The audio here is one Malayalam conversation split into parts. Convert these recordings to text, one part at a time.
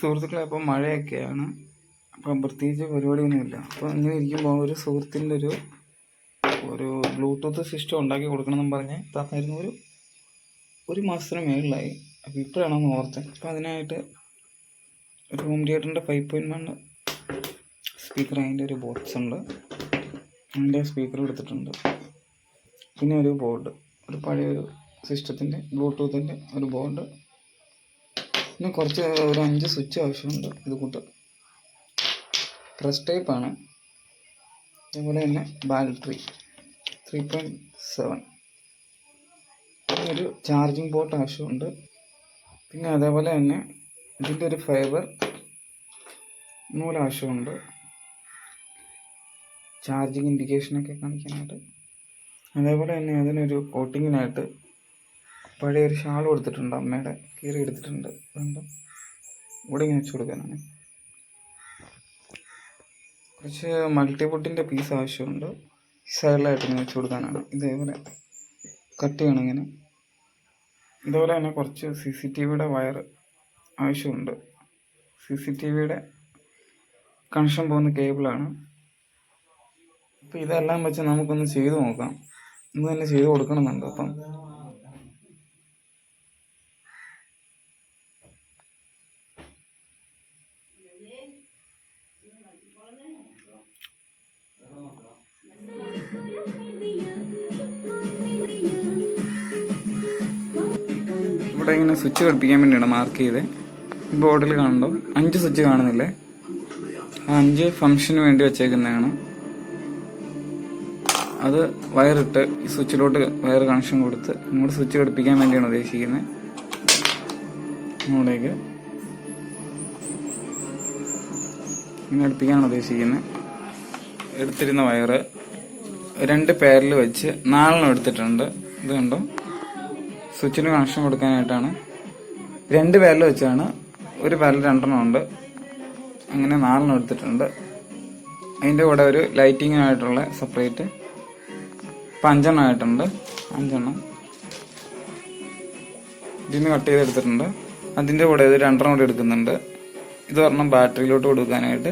സുഹൃത്തുക്കളെ അപ്പോൾ മഴയൊക്കെയാണ്. അപ്പം പ്രത്യേകിച്ച് പരിപാടിയൊന്നുമില്ല. അപ്പോൾ ഇങ്ങനെ ഇരിക്കുമ്പോൾ ഒരു സുഹൃത്തിന്റെ ഒരു ഒരു ബ്ലൂടൂത്ത് സിസ്റ്റം ഉണ്ടാക്കി കൊടുക്കണമെന്ന് പറഞ്ഞ് തന്നായിരുന്നു ഒരു ഒരു മാസത്തിന് മേളിലായി. അപ്പോൾ ഇപ്പോഴാണെന്ന് ഓർത്തത്. അപ്പോൾ അതിനായിട്ട് ഒരു ഹോം തിയേറ്ററിന്റെ ഫൈവ് പോയിന്റ് വൺ സ്പീക്കർ അതിന്റെ ഒരു ബോക്സ് ഉണ്ട്. അതിന്റെ സ്പീക്കർ എടുത്തിട്ടുണ്ട്. പിന്നെ ഒരു ബോർഡ്. ഒരു പഴയ ഒരു സിസ്റ്റത്തിന്റെ ബ്ലൂടൂത്തിന്റെ ഒരു ബോർഡ്. പിന്നെ കുറച്ച് ഒരു അഞ്ച് സ്വിച്ച് ആവശ്യമുണ്ട്. ഇത് കൂട്ട്. പ്രസ് ടൈപ്പ് ആണ്. അതുപോലെ തന്നെ ബാറ്ററി ത്രീ പോയിന്റ് സെവൻ ഒരു ചാർജിങ് പോർട്ട് ആവശ്യമുണ്ട്. പിന്നെ അതേപോലെ തന്നെ ഇതിന്റെ ഒരു ഫൈബർ നൂലാവശ്യമുണ്ട് ചാർജിങ് ഇൻഡിക്കേഷനൊക്കെ കാണിക്കാനായിട്ട്. അതേപോലെ തന്നെ അതിനൊരു കോട്ടിങ്ങിനായിട്ട് പഴയ ഒരു ഷാൾ കൊടുത്തിട്ടുണ്ട് അമ്മയുടെ കീറി എടുത്തിട്ടുണ്ട്. അതുകൊണ്ട് ഇവിടെ ഇങ്ങനെ വെച്ച് കൊടുക്കാനാണ്. കുറച്ച് മൾട്ടിപുട്ടിന്റെ പീസ് ആവശ്യമുണ്ട്. സൈഡിലായിട്ട് ഇങ്ങനെ വെച്ച് കൊടുക്കാനാണ്. ഇതേപോലെ കട്ട് ചെയ്യണം ഇങ്ങനെ. ഇതുപോലെ തന്നെ കുറച്ച് സി സി ടി വിയുടെ വയർ ആവശ്യമുണ്ട്. സി സി ടി വിയുടെ കണക്ഷൻ പോകുന്ന കേബിളാണ് അപ്പോൾ ഇതെല്ലാം വെച്ച് നമുക്കൊന്ന് ചെയ്ത് നോക്കാം. ഇന്ന് തന്നെ ചെയ്ത് കൊടുക്കണമെന്നുണ്ട്. അപ്പം ഇവിടെ ഇങ്ങനെ സ്വിച്ച് കളിപ്പിക്കാൻ വേണ്ടിയാണ് മാർക്ക് ചെയ്ത്. ബോർഡിൽ കാണുന്നുണ്ടോ അഞ്ച് സ്വിച്ച് കാണുന്നില്ലേ? അഞ്ച് ഫംഗ്ഷന് വേണ്ടി വെച്ചേക്കുന്നതാണ്. അത് വയറിട്ട് ഈ സ്വിച്ചിലോട്ട് വയർ കണക്ഷൻ കൊടുത്ത് ഇങ്ങോട്ട് സ്വിച്ച് ഘടിപ്പിക്കാൻ വേണ്ടിയാണ് ഉദ്ദേശിക്കുന്നത്. ഇങ്ങോട്ടേക്ക്. ഇങ്ങനെ അടുപ്പിക്കാനാണ് ഉദ്ദേശിക്കുന്നത്. എടുത്തിരുന്ന വയറ്. രണ്ട് പേരിൽ വെച്ച് നാലെണ്ണം എടുത്തിട്ടുണ്ട്. ഇത് കണ്ടോ? സ്വിച്ചിന് കണക്ഷൻ കൊടുക്കാനായിട്ടാണ്. രണ്ട് പേരിൽ വെച്ചാണ്. ഒരു പേരിൽ രണ്ടെണ്ണം ഉണ്ട്. അങ്ങനെ നാലെണ്ണം എടുത്തിട്ടുണ്ട്. അതിന്റെ കൂടെ ഒരു ലൈറ്റിങ്ങിനായിട്ടുള്ള സെപ്പറേറ്റ്. ഇപ്പം അഞ്ചെണ്ണം ആയിട്ടുണ്ട്. അഞ്ചെണ്ണം. ഇതിന് കട്ട് ചെയ്തെടുത്തിട്ടുണ്ട് അതിന്റെ കൂടെ ഇത് രണ്ടെണ്ണം കൂടെ എടുക്കുന്നുണ്ട്. ഇത് പറഞ്ഞ ബാറ്ററിയിലോട്ട് കൊടുക്കാനായിട്ട്.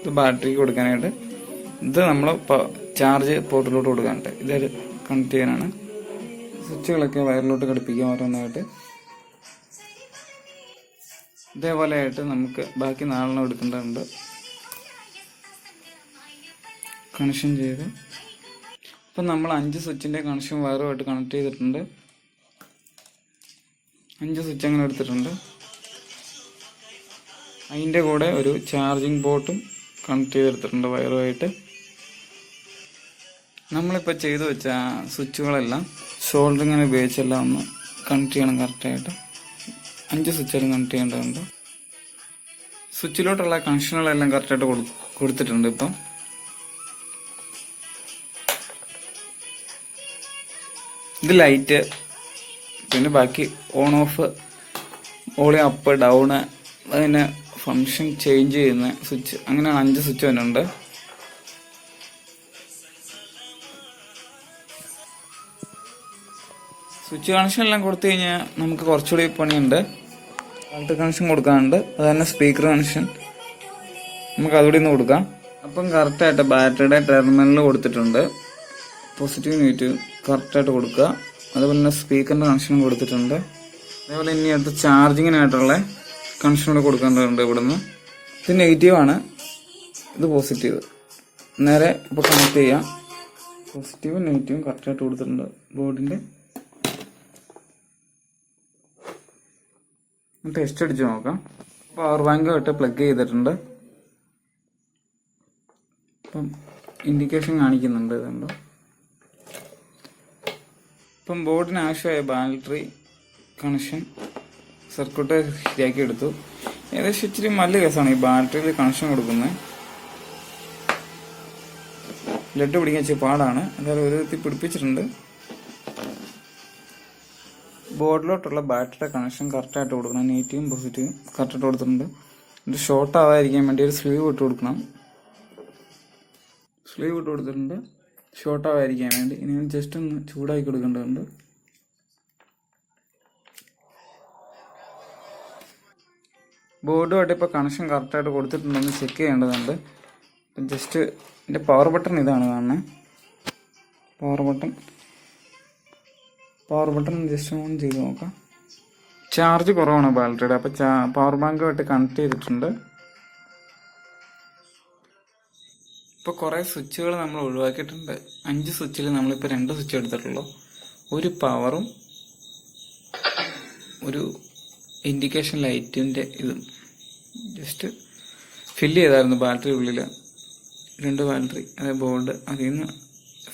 ഇത് ബാറ്ററിക്ക് കൊടുക്കാനായിട്ട്. ഇത് നമ്മൾ ചാർജ് പോർട്ടിലോട്ട് കൊടുക്കാനായിട്ട് ഇത് കണക്ട് ചെയ്യാനാണ്. സ്വിച്ചുകളൊക്കെ വയറിലോട്ട് ഘടിപ്പിക്കാം ഓരോന്നായിട്ട്. ഇതേപോലെ ആയിട്ട് നമുക്ക് ബാക്കി നാലെണ്ണം എടുക്കേണ്ടതുണ്ട്. കണക്ഷൻ ചെയ്ത്. ഇപ്പം നമ്മൾ അഞ്ച് സ്വിച്ചിന്റെ കണക്ഷൻ വയറുമായിട്ട് കണക്ട് ചെയ്തിട്ടുണ്ട്. അഞ്ച് സ്വിച്ച് അങ്ങനെ എടുത്തിട്ടുണ്ട്. അതിന്റെ കൂടെ ഒരു ചാർജിങ് ബോട്ടും കണക്ട് ചെയ്തെടുത്തിട്ടുണ്ട് വയറുമായിട്ട്. നമ്മളിപ്പോൾ ചെയ്തു വെച്ച സ്വിച്ചുകളെല്ലാം ഷോൾഡറിങ്ങനെ ഉപയോഗിച്ചെല്ലാം ഒന്ന് കണക്ട് ചെയ്യണം കറക്റ്റായിട്ട് അഞ്ച് സ്വിച്ചാലും കണക്ട് ചെയ്യേണ്ടതുണ്ട്. സ്വിച്ചിലോട്ടുള്ള കണക്ഷനുകളെല്ലാം കറക്റ്റായിട്ട് കൊടു കൊടുത്തിട്ടുണ്ട് ഇപ്പം. ഇത് ലൈറ്റ് പിന്നെ ബാക്കി ഓൺ ഓഫ് ഓളി അപ്പ് ഡൗണ് അതിന് ഫങ്ഷൻ ചേഞ്ച് ചെയ്യുന്ന സ്വിച്ച് അങ്ങനെയാണ് അഞ്ച് സ്വിച്ച് തന്നെ സ്വിച്ച് കണക്ഷൻ എല്ലാം കൊടുത്തു കഴിഞ്ഞാൽ നമുക്ക് കുറച്ചുകൂടി പണിയുണ്ട്. ആൾട്ട് കണക്ഷൻ കൊടുക്കാനുണ്ട്. അത് തന്നെ സ്പീക്കർ കണക്ഷൻ നമുക്ക് അതുകൂടി ഒന്ന് കൊടുക്കാം. അപ്പം കറക്റ്റായിട്ട് ബാറ്ററിയുടെ ടെർമിനൽ കൊടുത്തിട്ടുണ്ട്. പോസിറ്റീവ് നെഗറ്റീവ് കറക്റ്റായിട്ട് കൊടുക്കുക. അതുപോലെ തന്നെ സ്പീക്കറിന്റെ കണക്ഷനും കൊടുത്തിട്ടുണ്ട്. അതേപോലെ ഇനി അടുത്ത് ചാർജിങ്ങിനായിട്ടുള്ള കണക്ഷൻ കൂടെ കൊടുക്കേണ്ടതുണ്ട് ഇവിടുന്ന്. ഇത് നെഗറ്റീവാണ് ഇത് പോസിറ്റീവ് നേരെ ഇപ്പോൾ കണക്ട് ചെയ്യാം. പോസിറ്റീവും നെഗറ്റീവും കറക്റ്റായിട്ട് കൊടുത്തിട്ടുണ്ട്. ബോർഡിന്റെ ടെസ്റ്റ് അടിച്ച് നോക്കാം. പവർ ബാങ്കുമായിട്ട് പ്ലഗ് ചെയ്തിട്ടുണ്ട്. ഇപ്പം ഇൻഡിക്കേഷൻ കാണിക്കുന്നുണ്ട് ഇതുണ്ടോ. ഇപ്പം ബോർഡിന് ആവശ്യമായ ബാറ്ററി കണക്ഷൻ സർക്യൂട്ട് ശരിയാക്കി എടുത്തു. ഏകദേശം ഇച്ചിരി നല്ല കേസാണ് ഈ ബാറ്ററിയിൽ കണക്ഷൻ കൊടുക്കുന്നത്. ലഡ് പിടിക്കാൻ ഇച്ചിരി പാടാണ്. എന്തായാലും ഒരു വിധത്തിൽ പിടിപ്പിച്ചിട്ടുണ്ട്. ബോർഡിലോട്ടുള്ള ബാറ്ററിയുടെ കണക്ഷൻ കറക്റ്റായിട്ട് കൊടുക്കണം. നെഗറ്റീവും പോസിറ്റീവും കറക്റ്റായിട്ട് കൊടുത്തിട്ടുണ്ട്. എന്നിട്ട് ഷോർട്ട് ആവാതിരിക്കാൻ വേണ്ടി ഒരു സ്ലീവ് ഇട്ട് കൊടുക്കണം. സ്ലീവ് ഇട്ട് കൊടുത്തിട്ടുണ്ട്. ഷോർട്ട് ആവാതിരിക്കാൻ വേണ്ടി. ഇനി ജസ്റ്റ് ഒന്ന് ചൂടാക്കി കൊടുക്കേണ്ടതുണ്ട്. ബോർഡുമായിട്ട് ഇപ്പോൾ കണക്ഷൻ കറക്റ്റായിട്ട് കൊടുത്തിട്ടുണ്ടെന്ന് ചെക്ക് ചെയ്യേണ്ടതുണ്ട്. ജസ്റ്റ് എന്റെ പവർ ബട്ടൺ ഇതാണ് കാണുന്നത്. Power button power button just on ചെയ്ത് നോക്കാം. ചാർജ് കുറവാണ് ബാറ്ററിയുടെ അപ്പോൾ പവർ ബാങ്കുമായിട്ട് കണക്ട് ചെയ്തിട്ടുണ്ട്. ഇപ്പോൾ കുറേ സ്വിച്ചുകൾ നമ്മൾ ഒഴിവാക്കിയിട്ടുണ്ട്. അഞ്ച് സ്വിച്ചിൽ നമ്മളിപ്പോൾ രണ്ട് സ്വിച്ച് എടുത്തിട്ടുള്ളൂ. ഒരു പവറും ഒരു ഇൻഡിക്കേഷൻ ലൈറ്റിന്റെ ഇതും. ജസ്റ്റ് ഫില്ല് ചെയ്തായിരുന്നു ബാറ്ററി ഉള്ളിൽ രണ്ട് ബാറ്ററി അതായത് ബോർഡ് അതിൽ നിന്ന്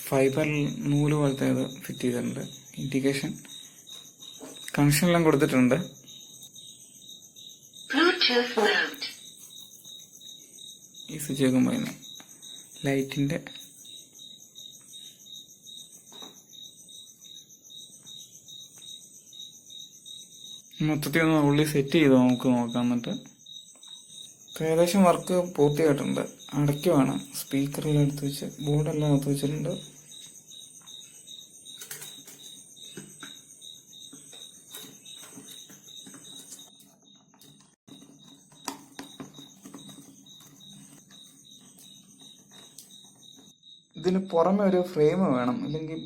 ഫൈബർ നൂൽ പോലത്തെ ഇത് ഫിറ്റ് ചെയ്തിട്ടുണ്ട്. ഇൻഡിക്കേഷൻ കണക്ഷൻ എല്ലാം കൊടുത്തിട്ടുണ്ട്. ഈ സ്വിച്ച് നോക്കുമ്പോൾ ലൈറ്റിന്റെ മൊത്തത്തിൽ ഒന്ന് ഉള്ളി സെറ്റ് ചെയ്ത് നമുക്ക് നോക്കാം എന്നിട്ട്. ഏകദേശം വർക്ക് പൂർത്തിയായിട്ടുണ്ട്. അടയ്ക്കുവാണ്. സ്പീക്കറിൽ എടുത്ത് വെച്ച് ബോർഡെല്ലാം എടുത്ത് വെച്ചിട്ടുണ്ട്. ഇതിന് പുറമെ ഒരു ഫ്രെയിം വേണം. അല്ലെങ്കിൽ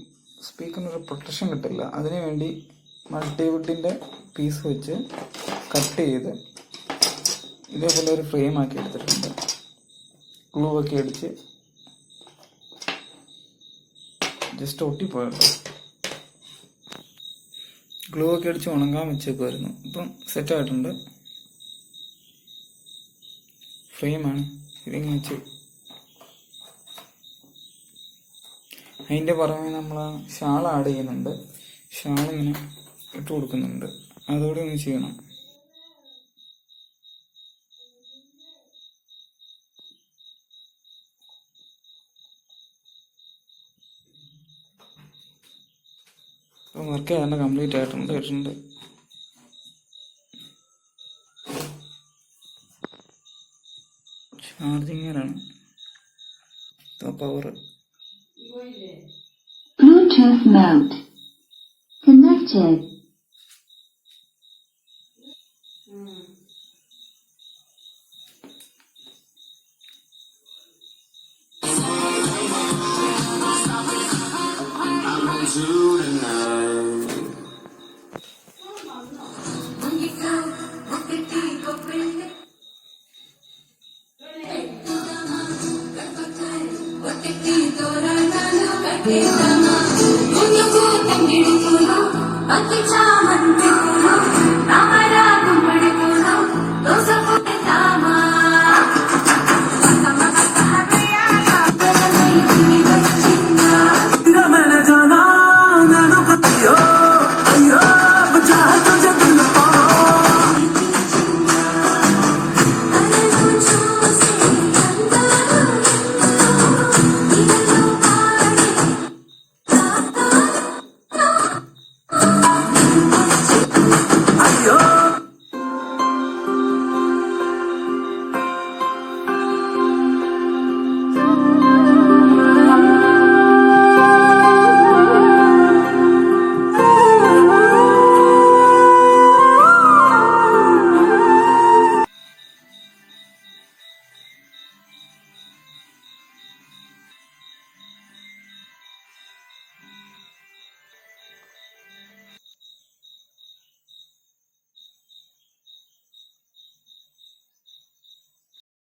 സ്പീക്കറിന് ഒരു പ്രൊട്ടക്ഷൻ കിട്ടില്ല. അതിനുവേണ്ടി മൾട്ടിവുഡിന്റെ പീസ് വെച്ച് കട്ട് ചെയ്ത് ഇതേപോലെ ഒരു ഫ്രെയിം ആക്കി എടുത്തിട്ടുണ്ട്. ഗ്ലൂ ഒക്കെ അടിച്ച് ജസ്റ്റ് ഒട്ടിപ്പോയല്ലോ. ഗ്ലൂ ഒക്കെ അടിച്ച് ഉണങ്ങാൻ വെച്ചേക്കുമായിരുന്നു ഇപ്പം സെറ്റായിട്ടുണ്ട് ഫ്രെയിമാണ് ഇതിങ്ങനെ വെച്ച് അതിന്റെ പുറമെ നമ്മൾ ഷാൾ ആഡ് ചെയ്യുന്നുണ്ട്. ഷാൾ ഇങ്ങനെ ഇട്ട് കൊടുക്കുന്നുണ്ട്. അതോടെ ഒന്ന് ചെയ്യണം. ഇപ്പം വർക്ക് ഏതാണ്ട് കംപ്ലീറ്റ് ആയിട്ടുണ്ട് ഇട്ടിട്ടുണ്ട് ചാർജിങ്ങറാണ് power Bluetooth mode. Connected. I tonight. பகிச்சாமன்